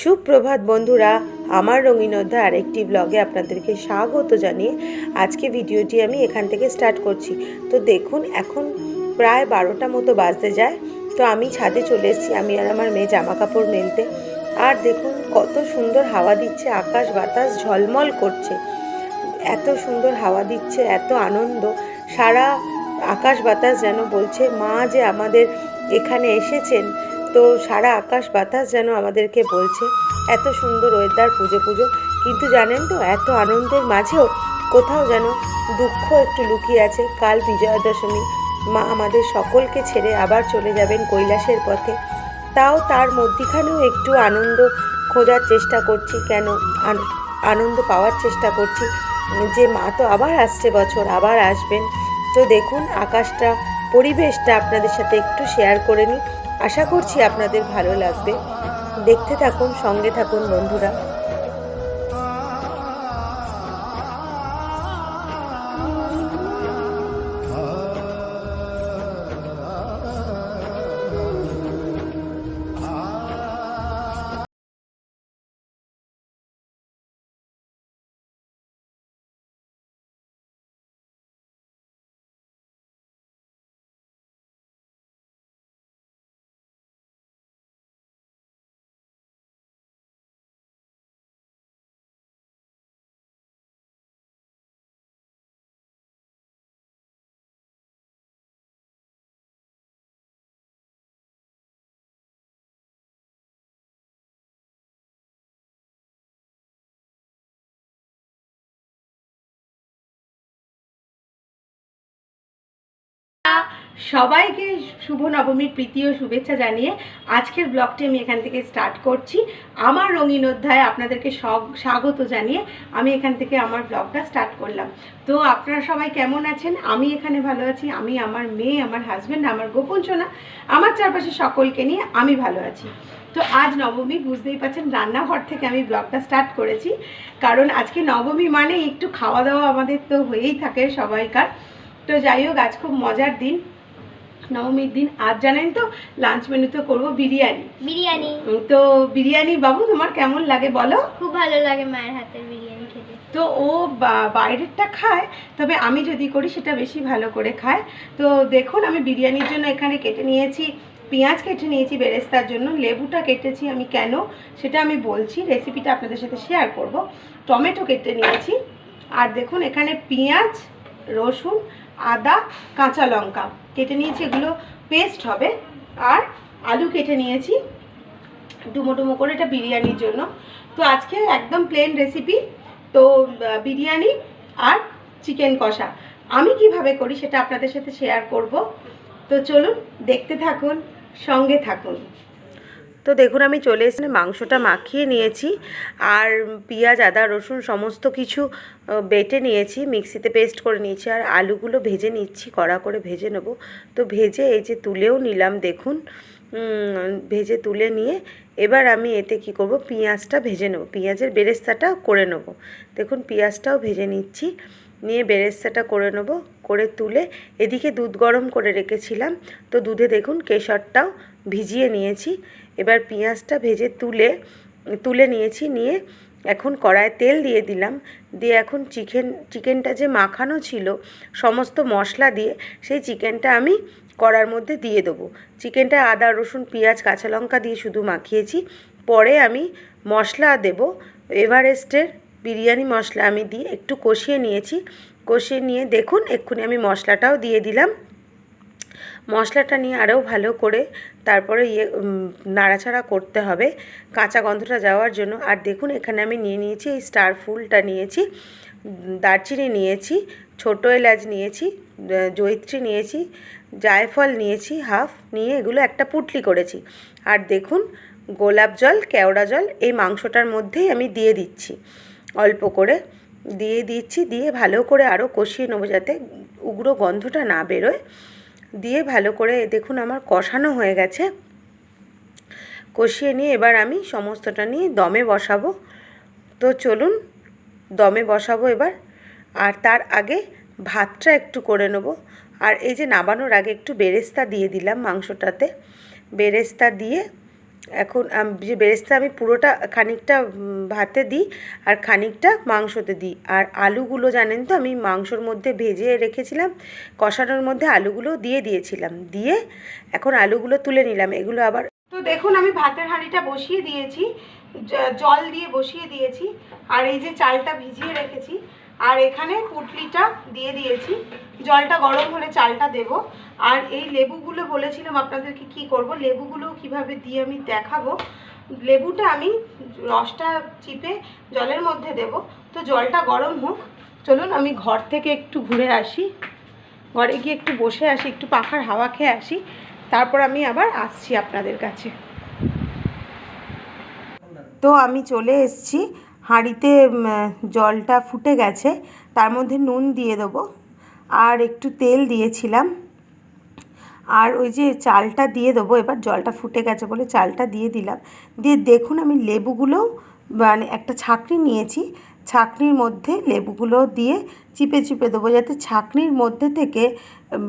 সুপ্রভাত বন্ধুরা, আমার রঙিন অধ্যায় আরেকটি ব্লগে আপনাদেরকে স্বাগত জানিয়ে আজকে ভিডিওটি আমি এখান থেকে স্টার্ট করছি। তো দেখুন, এখন প্রায় বারোটা মতো বাজতে যায়। তো আমি ছাদে চলে এসেছি, আমি আর আমার মেয়ে জামা কাপড় মেলতে। আর দেখুন, কত সুন্দর হাওয়া দিচ্ছে, আকাশ বাতাস ঝলমল করছে। এত সুন্দর হাওয়া দিচ্ছে, এত আনন্দ। সারা আকাশ বাতাস যেন বলছে, মা যে আমাদের এখানে এসেছেন। তো সারা আকাশ বাতাস যেন আমাদেরকে বলছে, এত সুন্দর ওয়েদার পুজো পুজো। কিন্তু জানেন তো, এত আনন্দের মাঝেও কোথাও যেন দুঃখ একটু লুকিয়ে আছে। কাল বিজয়া দশমী মা আমাদের সকলকে ছেড়ে আবার চলে যাবেন কৈলাসের পথে। তাও তার মধ্যিখানেও একটু আনন্দ খোঁজার চেষ্টা করছি, কেন আনন্দ পাওয়ার চেষ্টা করছি। যে মা তো আবার আসছে বছর, আবার আসবেন। তো দেখুন, আকাশটা, পরিবেশটা আপনাদের সাথে একটু শেয়ার করে নিই। আশা করছি আপনাদের ভালো লাগবে। দেখতে থাকুন সঙ্গে থাকুন বন্ধুরা। সবাইকে শুভ নবমীর প্রীতি ও শুভেচ্ছা জানিয়ে আজকের ব্লগটি আমি এখান থেকে স্টার্ট করছি। আমার রঙিন অধ্যায় আপনাদেরকে স্বাগত জানিয়ে আমি এখান থেকে আমার ব্লগটা স্টার্ট করলাম। তো আপনারা সবাই কেমন আছেন? আমি এখানে ভালো আছি। আমি আমার মেয়ে, আমার হাজব্যান্ড আমার গোপন সোনা, আমার চারপাশে সকলকে নিয়ে আমি ভালো আছি। তো আজ নবমী, বুঝতেই পারছেন রান্নাঘর থেকে আমি ব্লগটা স্টার্ট করেছি। কারণ আজকে নবমী মানে একটু খাওয়া দাওয়া আমাদের তো হয়েই থাকে সবাইকার। তো যাই হোক, আজ খুব মজার দিন। নবমীর দিন। আজ জানেন তো লাঞ্চ মেনুতে করব বিরিয়ানি। বিরিয়ানি। তো বিরিয়ানি বাবু তোমার কেমন লাগে বলো? খুব ভালো লাগে মায়ের হাতের বিরিয়ানি খেতে। তো ও বাইরেরটা খায় তবে আমি যদি করি সেটা বেশি ভালো করে খায়। তো দেখুন আমি বিরিয়ানির জন্য এখানে কেটে নিয়েছি পেঁয়াজ কেটে নিয়েছি বেরেস্তার জন্য লেবুটা কেটেছি আমি কেন সেটা আমি বলছি রেসিপিটা আপনাদের সাথে শেয়ার করব। টমেটো কেটে নিয়েছি আর দেখুন এখানে পেঁয়াজ রসুন আদা, কাঁচা লঙ্কা। কেটে নিয়েছি এগুলো পেস্ট হবে। আর আলু কেটে নিয়েছি ডুমো ডুমো করে এটা বিরিয়ানির জন্য। তো আজকে একদম প্লেন রেসিপি তো বিরিয়ানি আর চিকেন কষা। আমি কীভাবে করি সেটা আপনাদের সাথে শেয়ার করব। তো চলুন, দেখতে থাকুন, সঙ্গে থাকুন। তো দেখুন, আমি চলে এসে মাংসটা মাখিয়ে নিয়েছি আর পেঁয়াজ, আদা, রসুন সমস্ত কিছু বেটে নিয়েছি। মিক্সিতে পেস্ট করে নিয়েছি আর আলুগুলো ভেজে নিচ্ছি, কড়া করে ভেজে নেব। তো ভেজে এই যে তুলেও নিলাম, দেখুন ভেজে তুলে নিয়ে এবার আমি এতে কি করব, পেঁয়াজটা ভেজে নেব। পেঁয়াজের বেরেস্তাটা করে নেব। দেখুন, পেঁয়াজটাও ভেজে নিচ্ছি, নিয়ে বেরেস্তাটা করে নেব, করে তুলে এদিকে দুধ গরম করে রেখেছিলাম। তো দুধে দেখুন, কেশরটাও ভিজিয়ে নিয়েছি। এবার পেঁয়াজটা ভেজে তুলে তুলে নিয়েছি, নিয়ে এখন কড়ায় তেল দিয়ে দিলাম। দিয়ে এখন চিকেন, চিকেনটা যে মাখানো ছিল, সমস্ত মশলা দিয়ে সেই চিকেনটা আমি কড়ার মধ্যে দিয়ে দেবো। চিকেনটা আদা, রসুন, পেঁয়াজ, কাঁচা লঙ্কা দিয়ে শুধু মাখিয়েছি। পরে আমি মশলা দেব, এভারেস্টের বিরিয়ানি মশলা আমি দিয়ে একটু কষিয়ে নিয়েছি। কষিয়ে নিয়ে দেখুন, এক্ষুনি আমি মশলাটাও দিয়ে দিলাম। মশলাটা নিয়ে আরও ভালো করে তারপরে ইয়ে নাড়াচাড়া করতে হবে। কাঁচা গন্ধটা যাওয়ার জন্য। আর দেখুন এখানে আমি নিয়ে নিয়েছি এই স্টার ফুলটা নিয়েছি দারচিনি নিয়েছি ছোটো এলাচ নিয়েছি আহ, জয়িত্রী নিয়েছি জায়ফল নিয়েছি হাফ নিয়ে এগুলো একটা পুটলি করেছি। আর দেখুন গোলাপ জল কেওড়া জল এই মাংসটার মধ্যেই আমি দিয়ে দিচ্ছি। অল্প করে দিয়ে দিচ্ছি দিয়ে ভালো করে আরও কষিয়ে নেব যাতে উগ্র গন্ধটা না বেরোয়। দিয়ে ভালো করে দেখুন আমার কষানো হয়ে গেছে। কষিয়ে নিয়ে এবার আমি সমস্তটা নিয়ে দমে বসাবো। তো চলুন, দমে বসাবো এবার। আর তার আগে ভাতটা একটু করে নেব। আর এই যে নাবানোর আগে একটু বেরেস্তা দিয়ে দিলাম মাংসটাতে। বেরেস্তা দিয়ে এখন যে বেরেস্তা আমি পুরোটা খানিকটা ভাতে দিই আর খানিকটা মাংসতে দিই। আর আলুগুলো জানেন তো, আমি মাংসর মধ্যে ভেজে রেখেছিলাম, কষানোর মধ্যে আলুগুলো দিয়ে দিয়েছিলাম। দিয়ে এখন আলুগুলো তুলে নিলাম। এগুলো আবার তো দেখুন, আমি ভাতের হাঁড়িটা বসিয়ে দিয়েছি জল দিয়ে বসিয়ে দিয়েছি, আর এই যে চালটা ভিজিয়ে রেখেছি আর এখানে পুটলিটা দিয়ে দিয়েছি। জলটা গরম হলে চালটা দেব। আর এই লেবুগুলো বলেছিলাম আপনাদেরকে কি করব লেবুগুলো কীভাবে দিয়ে আমি দেখাবো। লেবুটা আমি রসটা চিপে জলের মধ্যে দেব। তো জলটা গরম হোক, চলুন আমি ঘর থেকে একটু ঘুরে আসি। ঘরে গিয়ে একটু বসে আসি, একটু পাখার হাওয়া খেয়ে আসি। তারপর আমি আবার আসছি আপনাদের কাছে। তো আমি চলে এসেছি। হাঁড়িতে জলটা ফুটে গেছে, তার মধ্যে নুন দিয়ে দেবো। আর একটু তেল দিয়েছিলাম। আর ওই যে চালটা দিয়ে দেবো, এবার জলটা ফুটে গেছে বলে চালটা দিয়ে দিলাম। দিয়ে দেখুন আমি লেবুগুলো মানে একটা ছাঁকনি নিয়েছি। ছাঁকনির মধ্যে লেবুগুলো দিয়ে চিপে চিপে দেবো, যাতে ছাঁকনির মধ্যে থেকে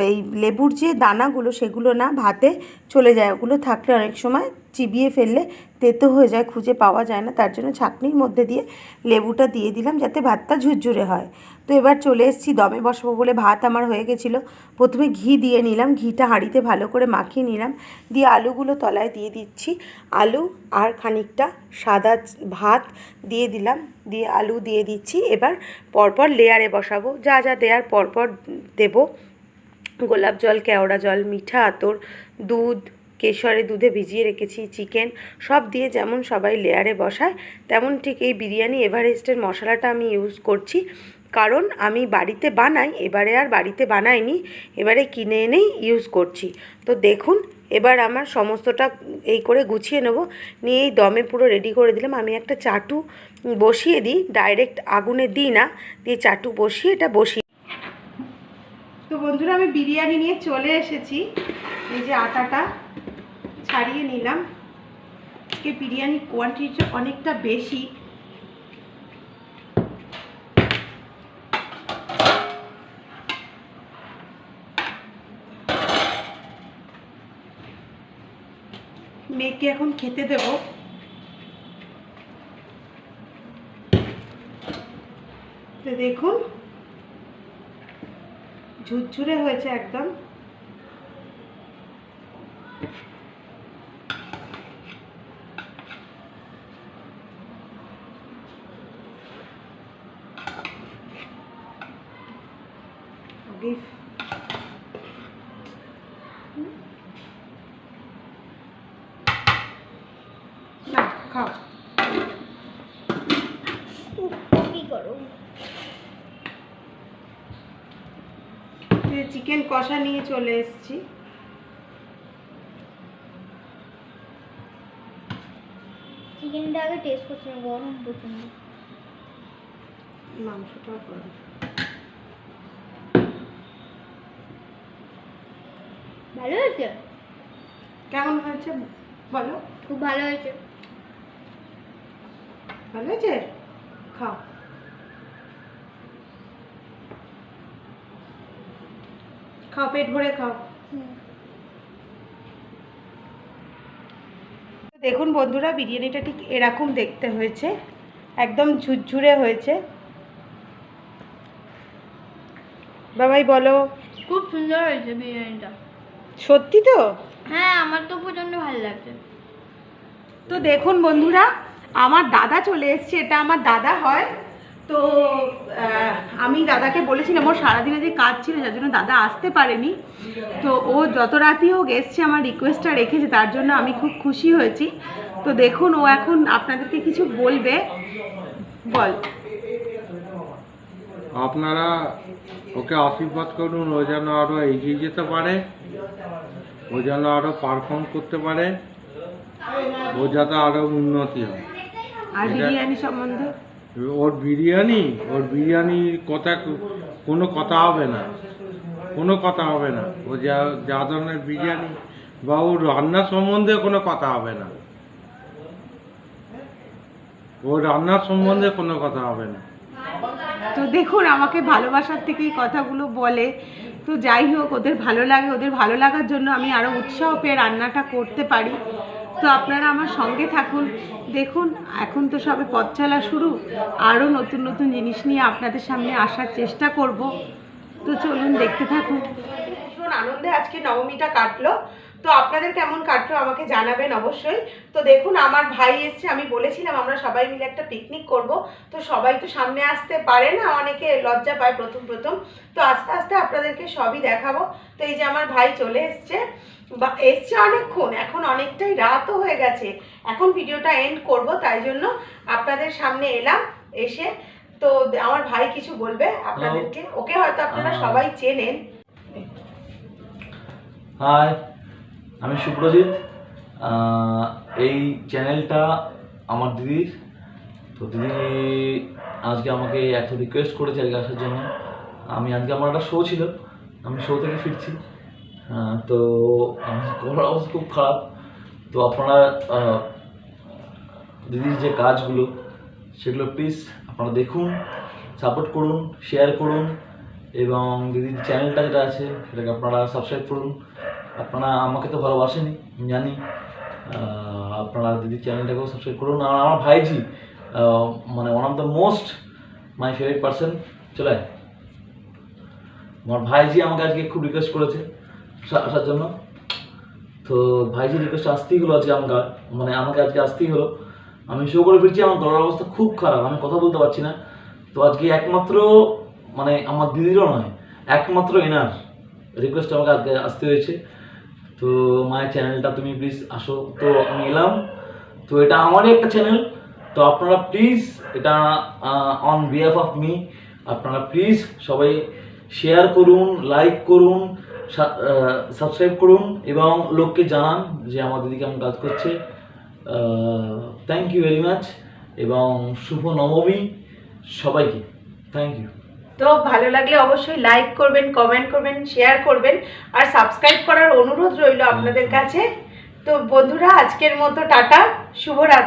এই লেবুর যে দানাগুলো, সেগুলো না ভাতে চলে যায়। ওগুলো থাকলে অনেক সময় চিবিয়ে ফেললে তেতো হয়ে যায়, খুঁজে পাওয়া যায় না। তার জন্য ছাঁকনির মধ্যে দিয়ে লেবুটা দিয়ে দিলাম, যাতে ভাতটা ঝুরঝুরে হয়। তো এবার চলে এসেছি, দমে বসাবো বলে ভাত আমার হয়ে গেছিল। প্রথমে ঘি দিয়ে নিলাম, ঘিটা হাঁড়িতে ভালো করে মাখিয়ে নিলাম। দিয়ে আলুগুলো তলায় দিয়ে দিচ্ছি। আলু আর খানিকটা সাদা ভাত দিয়ে দিলাম। দিয়ে আলু দিয়ে দিচ্ছি। এবার পরপর লেয়ারে বসাবো। যা যা দেওয়ার পরপর দেব। গোলাপ জল, কেওড়া জল, মিঠা আতর, দুধ, কেশরে দুধে ভিজিয়ে রেখেছি, চিকেন, সব দিয়ে যেমন সবাই লেয়ারে বসায়, তেমন ঠিক এই বিরিয়ানি এভারেস্টের মশলাটা আমি ইউজ করছি। কারণ আমি বাড়িতে বানাই, এবারে আর বাড়িতে বানাইনি, এবারে কিনে এনেই ইউজ করছি। তো দেখুন, এবার আমার সমস্তটা এই করে গুছিয়ে নেব। নিয়ে এই দমে পুরো রেডি করে দিলাম। আমি একটা চাটু বসিয়ে দিই ডাইরেক্ট আগুনে দিই না, দিয়ে চাটু বসিয়ে এটা বসিয়ে তো বন্ধুরা, আমি বিরিয়ানি নিয়ে চলে এসেছি। এই যে আটাটা ছাড়িয়ে নিলাম। বিরিয়ানির কোয়ান্টিটিটা অনেকটা বেশি। মেয়েকে এখন খেতে দেব। তো দেখুন ঝুরঝুরে হয়েছে একদম beef না খাও কি করো চিকেন কষা নিয়ে চলে এসেছি। চিকেনটা আগে টেস্ট করছি না গরম প্রচণ্ড মাংসটাও করো ভালো হয়েছে? কেমন হয়েছে বলো। খুব ভালো হয়েছে। ভালো হয়েছে? খাও। খাও পেট ভরে খাও। দেখুন বন্ধুরা বিরিয়ানিটা ঠিক এরকম দেখতে হয়েছে একদম ঝুরঝুরে হয়েছে। বাবাই বলো। খুব সুন্দর হয়েছে বিরিয়ানিটা। সত্যি তো? হ্যাঁ আমার তো প্রচণ্ড ভালো লাগছে। তো দেখুন বন্ধুরা আমার দাদা চলে এসছে এটা আমার দাদা হয়। তো আমি দাদাকে বলেছিলাম ওর সারাদিনে যে কাজ ছিল যার জন্য দাদা আসতে পারেনি। তো ও যত রাতই হোক এসছে আমার রিকোয়েস্টটা রেখেছে তার জন্য আমি খুব খুশি হয়েছি। তো দেখুন ও এখন আপনাদেরকে কিছু বলবে। বল। আপনারা ওকে আশীর্বাদ করুন ও যেন আরও এগিয়ে যেতে পারে। ও যেন আরও পারফর্ম করতে পারে। ও যাতে আরও উন্নতি হয়। আর বিরিয়ানি সম্বন্ধে? ওর বিরিয়ানি, ওর বিরিয়ানির কথা কোনো কথা হবে না। কোনো কথা হবে না। ও যা যা ধরনের বিরিয়ানি বা ওর রান্না সম্বন্ধে কোনো কথা হবে না। ও রান্নার সম্বন্ধে কোনো কথা হবে না। তো দেখুন, আমাকে ভালোবাসার থেকে এই কথাগুলো বলে। তো যাই হোক, ওদের ভালো লাগে, ওদের ভালো লাগার জন্য আমি আরও উৎসাহ পেয়ে রান্নাটা করতে পারি। তো আপনারা আমার সঙ্গে থাকুন। দেখুন, এখন তো সবে পথ চলা শুরু। আরও নতুন নতুন জিনিস নিয়ে আপনাদের সামনে আসার চেষ্টা করব। তো চলুন, দেখতে থাকুন। ভীষণ আনন্দে আজকে নবমীটা কাটলো। তো আপনাদের কেমন কাটলো আমাকে জানাবেন অবশ্যই। তো দেখুন আমার ভাই এসছে আমি বলেছিলাম আমরা সবাই মিলে একটা পিকনিক করব। তো সবাই তো সামনে আসতে পারে না অনেকে লজ্জা পায় প্রথম প্রথম। তো আস্তে আস্তে আপনাদেরকে সবই দেখাবো। তো এই যে আমার ভাই চলে এসছে বা এসছে অনেকক্ষণ এখন অনেকটাই রাতও হয়ে গেছে। এখন ভিডিওটা এন্ড করব তাই জন্য আপনাদের সামনে এলাম এসে। তো আমার ভাই কিছু বলবে আপনাদেরকে। ওকে হয়তো আপনারা সবাই চেনেন। হাই আমি সুপ্রজিৎ এই চ্যানেলটা আমার দিদির। তো দিদি আজকে আমাকে এত রিকোয়েস্ট করেছে আজকে আসার জন্য। আমি আজকে আমার একটা শো ছিল, আমি শো থেকে ফিরছি। তো আমার গলার অবস্থা খুব খারাপ। তো আপনারা দিদির যে কাজগুলো, সেগুলো প্লিজ আপনারা দেখুন সাপোর্ট করুন শেয়ার করুন, এবং দিদির চ্যানেলটা যেটা আছে, সেটাকে আপনারা সাবস্ক্রাইব করুন। আপনারা আমাকে তো ভালোবাসেনি জানি। আপনারা দিদির চ্যানেলটাকেও সাবস্ক্রাইব করুন। আর আমার ভাইজি মানে one of the most my favourite person চলে। আমার ভাইজি আমাকে আজকে খুব রিকোয়েস্ট করেছে আসার জন্য। তো ভাইজি রিকোয়েস্ট আসতেই হলো আজকে আমাকে মানে আমাকে আজকে আসতেই হলো। আমি শো করে ফিরছি, আমার গলার অবস্থা খুব খারাপ, আমি কথা বলতে পারছি না। তো আজকে একমাত্র মানে আমার দিদিরও নয়, একমাত্র এনার রিকোয়েস্ট আমাকে আজকে আসতে হয়েছে। তো মায়ের চ্যানেলটা তুমি প্লিজ আসো। তো আমি এলাম। তো এটা আমারই একটা চ্যানেল তো আপনারা প্লিজ এটা অন বিহাফ অফ মি আপনারা প্লিজ সবাই শেয়ার করুন লাইক করুন সাবস্ক্রাইব করুন এবং লোককে জানান যে আমাদের দিকে কেমন কাজ করছে। থ্যাংক ইউ ভেরি মাচ এবং শুভ নবমী সবাইকে। থ্যাংক ইউ তো ভালো লাগলে অবশ্যই লাইক করবেন কমেন্ট করবেন শেয়ার করবেন। আর সাবস্ক্রাইব করার অনুরোধ রইল আপনাদের কাছে। তো বন্ধুরা, আজকের মতো টাটা, শুভরাত্রি।